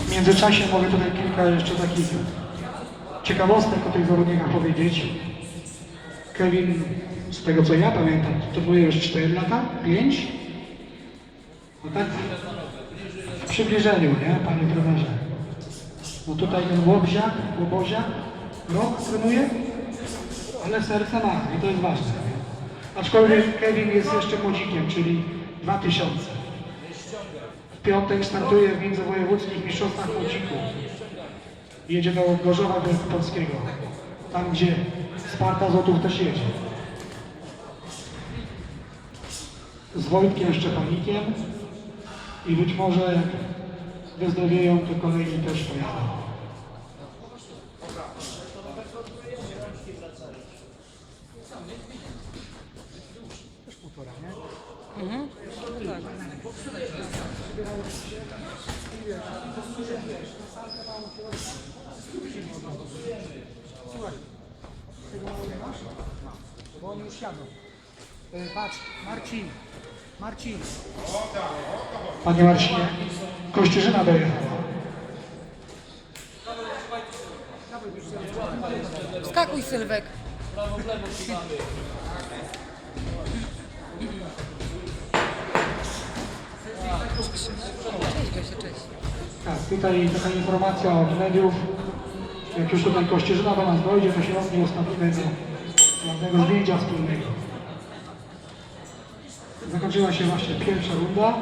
W międzyczasie mogę tutaj kilka jeszcze takich ciekawostek o tych zawodnikach powiedzieć. Kevin, z tego co ja pamiętam, trenuje już 4 lata, 5. No tak w przybliżeniu, nie, panie trenerze? No tutaj ten Łobziak, Łoboziak, rok trenuje, ale serce ma i to jest ważne. Aczkolwiek Kevin jest jeszcze młodzikiem, czyli 2000. W piątek startuje w międzywojewódzkich mistrzostwach młodzików. Jedzie do Gorzowa Wielkopolskiego, tam gdzie Sparta Złotów też jedzie. Z Wojtkiem Szczepanikiem i być może wyzdrowieją, to kolejni też pojadą. Też półtora, Mhm. Tego masz? Bo oni już jadą. E, Patrz, Marcin, Marcin. Panie Marcinie, Kościerzyna dojechała. Skakuj Sylwek. Cześć Tak, tutaj taka informacja od mediów. Jak już tutaj Kościerzyna do nas dojdzie, to niej ustawimy do ładnego zdjęcia wspólnego. Zakończyła się właśnie pierwsza runda.